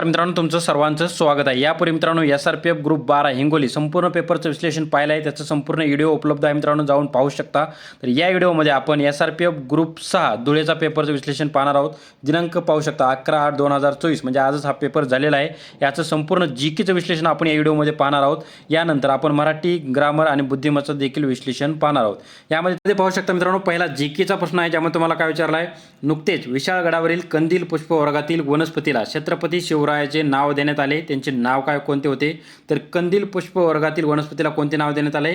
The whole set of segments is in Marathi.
तर मित्रांनो तुमचं सर्वांचं स्वागत आहे. यापूर्वी मित्रांनो S R P F group बारा हिंगोली संपूर्ण पेपरचं विश्लेषण पाहिलं आहे. त्याचं संपूर्ण व्हिडिओ उपलब्ध आहे मित्रांनो जाऊन पाहू शकता. तर या व्हिडिओमध्ये आपण S R P F group सहा धुळेचा पेपरचं विश्लेषण पाहणार आहोत. दिनांक पाहू शकता अकरा आठ दोन हजार चोवीस म्हणजे आजच हा पेपर झालेला आहे. याचं संपूर्ण जी केचं विश्लेषण आपण या व्हिडिओमध्ये पाहणार आहोत. यानंतर आपण मराठी ग्रामर आणि बुद्धिमत्ताचं देखील विश्लेषण पाहणार आहोत. यामध्ये ते पाहू शकता मित्रांनो पहिला जी केचा प्रश्न आहे ज्यामध्ये तुम्हाला काय विचारला आहे? नुकतेच विशाळगडावरील कंदील पुष्प वर्गातील वनस्पतीला छत्रपती शिवरायाचे नाव देण्यात आले. त्यांचे नाव काय कोणते होते? तर कंदील पुष्प वर्गातील वनस्पतीला कोणते नाव देण्यात आले?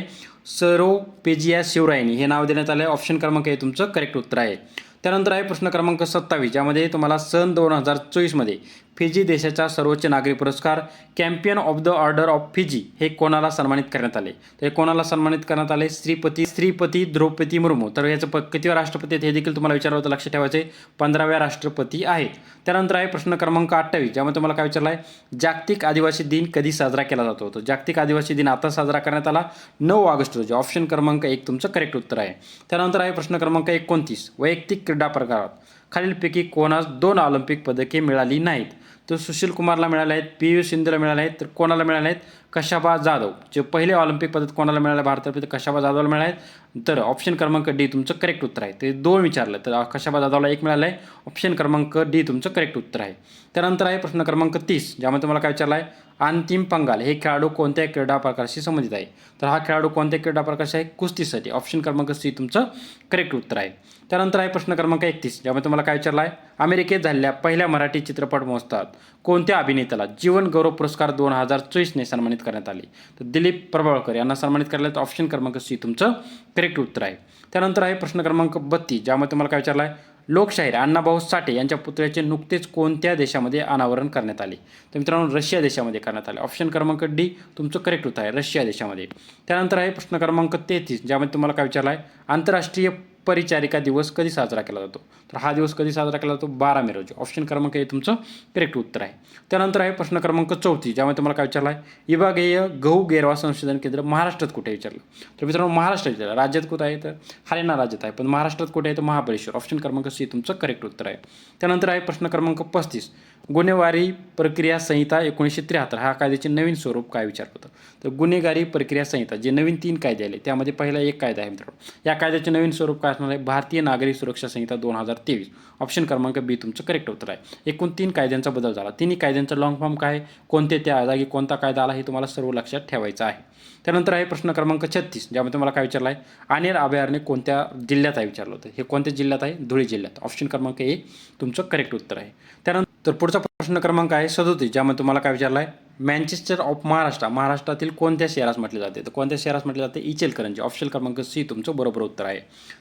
सरोपेजिया शिवरायनी. हे नाव देण्यात आले. ऑप्शन क्रमांक हे तुमचं. करेक्ट उत्तर आहे. त्यानंतर आहे प्रश्न क्रमांक सत्तावीस ज्यामध्ये तुम्हाला सन दोन हजार चोवीसमध्ये फिजी देशाचा सर्वोच्च नागरी पुरस्कार companion of the order of Fiji हे कोणाला सन्मानित करण्यात आले? तर हे कोणाला सन्मानित करण्यात आले? श्रीपती श्रीपती द्रौपदी मुर्मू. तर याचं प कितीव्या राष्ट्रपती आहेत हे देखील तुम्हाला विचारलं होतं लक्षात ठेवायचे पंधराव्या राष्ट्रपती आहेत त्यानंतर आहे प्रश्न क्रमांक अठ्ठावीस ज्यामध्ये तुम्हाला काय विचारलं आहे जागतिक आदिवासी दिन कधी साजरा केला जातो? तर जागतिक आदिवासी दिन आता साजरा करण्यात आला नऊ ऑगस्ट रोजी. ऑप्शन क्रमांक एक तुमचं करेक्ट उत्तर आहे. त्यानंतर आहे प्रश्न क्रमांक एकोणतीस वैयक्तिक क्रीडा प्रकारात. खालीलपैकी कोणास दोन ऑलिम्पिक पदके मिळाली नाहीत. तर सुशील कुमारला मिळाले आहेत पी यू सिंधूला मिळाले आहेत तर कोणाला मिळाले आहेत? कशाबा जाधव. जे पहिले ऑलिम्पिक पदक कोणाला मिळाले? भारतापैकी कशाबा जाधवला मिळाले आहेत. तर ऑप्शन क्रमांक डी तुमचं करेक्ट उत्तर आहे. ते दोन विचारलं तर कशाबा जाधवला एक मिळालं आहे ऑप्शन क्रमांक डी तुमचं करेक्ट उत्तर आहे. त्यानंतर आहे प्रश्न क्रमांक तीस ज्यामध्ये तुम्हाला काय विचारलं आहे अंतिम पंगाल हे खेळाडू कोणत्या क्रीडा प्रकाराशी संबंधित आहे? तर हा खेळाडू कोणत्या क्रीडा प्रकारशी आहे? कुस्तीसाठी. ऑप्शन क्रमांक सी तुमचं करेक्ट उत्तर आहे. त्यानंतर आहे प्रश्न क्रमांक एकतीस ज्यामध्ये तुम्हाला काय विचारला आहे अमेरिकेत झालेल्या पहिल्या मराठी चित्रपट महोत्सवात कोणत्या अभिनेत्याला जीवन गौरव पुरस्कार दोन हजार चोवीसने सन्मानित करण्यात आले? तर दिलीप प्रभावळकर यांना सन्मानित करण्यात ऑप्शन क्रमांक सी तुमचं करेक्ट करेक्ट उत्तर आहे. त्यानंतर आहे प्रश्न क्रमांक बत्तीस ज्यामध्ये तुम्हाला काय विचारला आहे? लोकशाहीर अण्णाभाऊ साठे यांच्या पुतळ्याचे नुकतेच कोणत्या देशामध्ये अनावरण करण्यात आले? तर मित्रांनो रशिया देशामध्ये करण्यात आले. ऑप्शन क्रमांक डी तुमचं करेक्ट उत्तर आहे रशिया देशामध्ये. त्यानंतर आहे प्रश्न क्रमांक तेहतीस ज्यामध्ये तुम्हाला काय विचारला आहे? आंतरराष्ट्रीय परिचारिका दिवस कधी साजरा केला जातो? तर हा दिवस कधी साजरा केला जातो? बारा मे रोजी. ऑप्शन क्रमांक हे तुमचं करेक्ट उत्तर आहे. त्यानंतर आहे प्रश्न क्रमांक चौथी ज्यामध्ये तुम्हाला काय विचारला आहे? विभागीय गहू गेरवा संशोधन केंद्र महाराष्ट्रात कुठे विचारलं? तर मित्रांनो महाराष्ट्रात विचारलं राज्यात कुठं आहे? तर हरियाणा राज्यात आहे. पण महाराष्ट्रात कुठे आहे? तर महाबळेश्वर. ऑप्शन क्रमांक सी तुमचं करेक्ट उत्तर आहे. त्यानंतर आहे प्रश्न क्रमांक पस्तीस. गुन्हेगारी प्रक्रिया संहिता एकोणीसशे त्र्याहत्तर. हा कायद्याचे नवीन स्वरूप काय विचार होतं तर गुन्हेगारी प्रक्रिया संहिता जे नवीन तीन कायदे आले त्यामध्ये पहिला एक कायदा आहे मित्रांनो. या कायद्याचे नवीन स्वरूप काय असणार आहे भारतीय नागरी सुरक्षा संहिता दोन हजार तेवीस. ऑप्शन क्रमांक बी तुमचं करेक्ट उत्तर आहे. एकूण तीन कायद्यांचा बदल झाला. तिन्ही कायद्यांचा लॉंग फॉर्म काय? आहे? कोणते त्या जागी कोणता कायदा आला हे तुम्हाला सर्व लक्षात ठेवायचं आहे. त्यानंतर आहे प्रश्न क्रमांक छत्तीस ज्यामध्ये तुम्हाला काय विचारलं आहे? अनेर अभयारण्य कोणत्या जिल्ह्यात आहे विचारलं होतं? हे कोणत्या जिल्ह्यात आहे? धुळे जिल्ह्यात. ऑप्शन क्रमांक ए तुमचं करेक्ट उत्तर आहे. त्यानंतर पुढचा प्रश्न क्रमांक आहे सदोतीस ज्यामध्ये तुम्हाला काय विचारलं आहे मँचेस्टर ऑफ महाराष्ट्र महाराष्ट्रातील कोणत्या शहरास म्हटले जाते? तर कोणत्या शहरास म्हटले जाते? इचलकरंजी. ऑप्शन क्रमांक सी तुमचं बरोबर उत्तर आहे.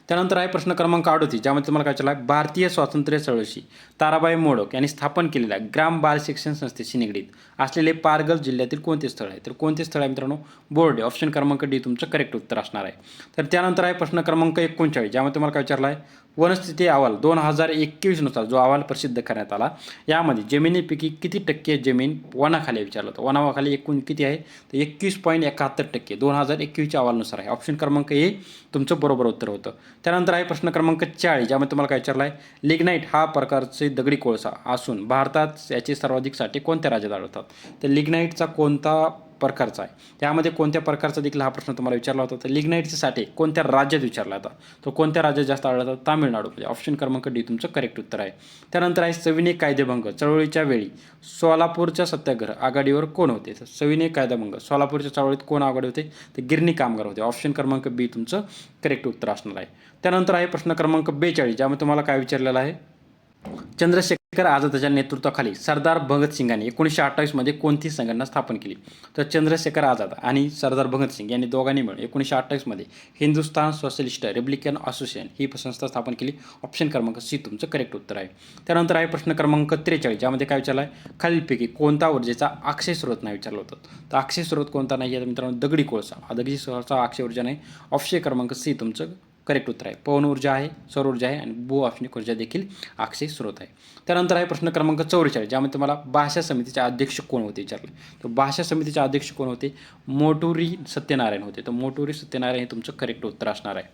त्यानंतर आहे प्रश्न क्रमांक अडोतीस ज्यामध्ये तुम्हाला काय विचारला आहे भारतीय स्वातंत्र्य चळवळीशी ताराबाई मोडक यांनी स्थापन केलेल्या ग्राम बाल शिक्षण संस्थेशी निगडीत असलेले पारगल जिल्ह्यातील कोणते स्थळ आहे? तर कोणते स्थळ आहे मित्रांनो? बोर्डे. ऑप्शन क्रमांक डी तुमचं करेक्ट उत्तर असणार आहे. तर त्यानंतर आहे प्रश्न क्रमांक एकोणचाळीस ज्यामध्ये तुम्हाला काय विचारला आहे वनस्थिती अहवाल दोन हजार एकवीसनुसार जो अहवाल प्रसिद्ध करण्यात आला यामध्ये जमिनीपैकी किती टक्के जमीन वनाखाली विचारलं होतं वनावाखाली एकूण किती आहे? तर एकवीस पॉईंट एकाहत्तर टक्के. दोन हजार एकवीसच्या अहवालनुसार आहे. ऑप्शन क्रमांक ए तुमचं बरोबर उत्तर होतं. त्यानंतर आहे प्रश्न क्रमांक चाळीस ज्यामध्ये तुम्हाला काय विचारलं आहे? लिग्नाईट हा प्रकारचे दगडी कोळसा असून भारतात याचे सर्वाधिक साठे कोणत्या राज्यात आढळतात? तर लिग्नाईटचा कोणता प्रकारचा आहे. त्यामध्ये कोणत्या प्रकारचा देखील हा प्रश्न तुम्हाला विचारला होता तर लिग्नाईटचे साठे कोणत्या राज्यात विचारला होता तो कोणत्या राज्यात जास्त आढळतात तामिळनाडूमध्ये म्हणजे ऑप्शन क्रमांक डी तुमचं करेक्ट उत्तर आहे. त्यानंतर आहे सविनय कायदेभंग चळवळीच्या वेळी सोलापूरच्या सत्याग्रह आघाडीवर कोण होते? तर सविनय कायदेभंग सोलापूरच्या चळवळीत कोण आघाडी होते? तर गिरणी कामगार होते. ऑप्शन क्रमांक बी तुमचं करेक्ट उत्तर असणार आहे. त्यानंतर आहे प्रश्न क्रमांक बेचाळीस ज्यामध्ये तुम्हाला काय विचारलेलं आहे? चंद्रशेखर आझादच्या नेतृत्वाखाली सरदार भगतसिंगाने एकोणीसशे अठ्ठावीसमध्ये कोणती संघटना स्थापन केली? तर चंद्रशेखर आझाद आणि सरदार भगतसिंग यांनी दोघांनी मिळून एकोणीसशे अठ्ठावीसमध्ये हिंदुस्थान सोशलिस्ट रिपब्लिकन असोसिएशन ही संस्था स्थापन केली. ऑप्शन क्रमांक सी तुमचं करेक्ट उत्तर आहे. त्यानंतर आहे प्रश्न क्रमांक त्रेचाळीस ज्यामध्ये काय विचारलं आहे? खालीलपैकी कोणता ऊर्जेचा अक्षय स्रोत नाही विचारलं होतं. तर अक्षय स्रोत कोणता नाही आहे मित्रांनो दगडी कोळसा. हा दगडी कोळसा अक्षय ऊर्जा नाही. ऑप्शन क्रमांक सी तुमचं करेक्ट उत्तर आहे. पवन ऊर्जा आहे सौर ऊर्जा आहे आणि भू औष्णिक ऊर्जा देखील अक्षय स्रोत आहे. त्यानंतर आहे प्रश्न क्रमांक चौवेचाळीस ज्यामध्ये तुम्हाला भाषा समितीचे अध्यक्ष कोण होते विचारले. तर भाषा समितीचे अध्यक्ष कोण होते? मोटुरी सत्यनारायण होते. तर मोटुरी सत्यनारायण हे तुमचं करेक्ट उत्तर असणार आहे.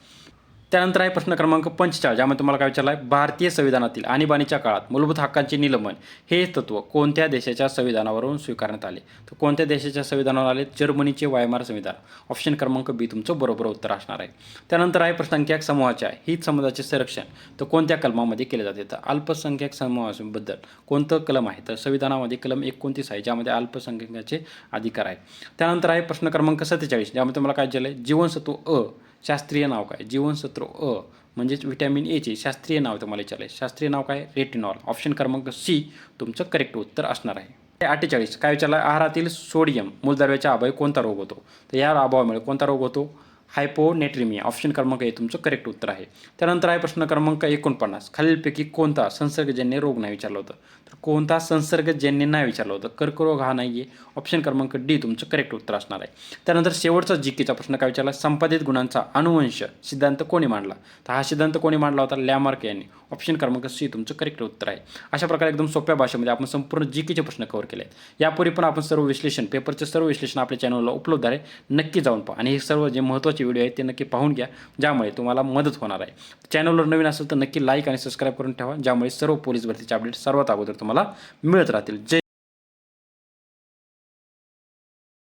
त्यानंतर आहे प्रश्न क्रमांक पंचेचाळीस ज्यामध्ये तुम्हाला काय विचारलं आहे? भारतीय संविधानातील आणीबाणीच्या काळात मूलभूत हक्कांचे निलंबन हे तत्व कोणत्या देशाच्या संविधानावरून स्वीकारण्यात आले? तर कोणत्या देशाच्या संविधानावर आले? जर्मनीचे वायमार संविधान. ऑप्शन क्रमांक बी तुमचं बरोबर उत्तर असणार आहे. त्यानंतर आहे प्रश्नांक समूहाच्या हित समाजाचे संरक्षण. तर कोणत्या कलमामध्ये केले जाते? तर अल्पसंख्याक समूहाबद्दल कोणतं कलम आहे? तर संविधानामध्ये कलम एकोणतीस आहे ज्यामध्ये अल्पसंख्याकाचे अधिकार आहे. त्यानंतर आहे प्रश्न क्रमांक सत्तेचाळीस ज्यामध्ये तुम्हाला काय झालं आहे? जीवनसत्व अ शास्त्रीय नाव काय? जीवनसत्व अ म्हणजेच विटॅमिन एचे शास्त्रीय नाव तुम्हाला विचारलं शास्त्रीय नाव काय? रेटिनॉल ऑप्शन क्रमांक सी तुमचं करेक्ट उत्तर असणार आहे. अठ्ठेचाळीस. काय विचारलं? आहारातील सोडियम मूलद्रव्याच्या अभावी कोणता रोग होतो? तर या अभावामुळे कोणता रोग होतो? हायपोनेट्रिमिया ऑप्शन क्रमांक हे तुमचं करेक्ट उत्तर आहे. त्यानंतर आहे प्रश्न क्रमांक एकोणपन्नास. खालीलपैकी कोणता संसर्गजन्य रोग नाही विचारलं होतं? तर कोणता संसर्गजन्य नाही विचारलं होतं? कर्करोग हा नाही आहे ऑप्शन क्रमांक डी तुमचं करेक्ट उत्तर असणार आहे. त्यानंतर शेवटचा जीकेचा प्रश्न काय विचारला? संपादित गुणांचा अनुवंश सिद्धांत कोणी मांडला? तर हा सिद्धांत कोणी मांडला होता? लॅमार्क यांनी. ऑप्शन क्रमांक सी तुमचं करेक्ट उत्तर आहे. अशा प्रकारे एकदम सोप्या भाषेमध्ये आपण संपूर्ण जी केचे प्रश्न कव्हर केले आहेत यापूर्वी पण आपण सर्व विश्लेषण पेपरचे सर्व विश्लेषण आपल्या चॅनलला उपलब्ध आहे नक्की जाऊन पहा. आणि हे सर्व जे महत्त्वाचे व्हिडिओ आहेत ते नक्की पाहून घ्या. ज्यामुळे तुम्हाला मदत होणार आहे. चॅनलवर नवीन असेल तर नक्की लाईक आणि सबस्क्राईब करून ठेवा. ज्यामुळे सर्व पोलीस भरतीचे अपडेट सर्वात अगोदर तुम्हाला मिळत राहतील. जय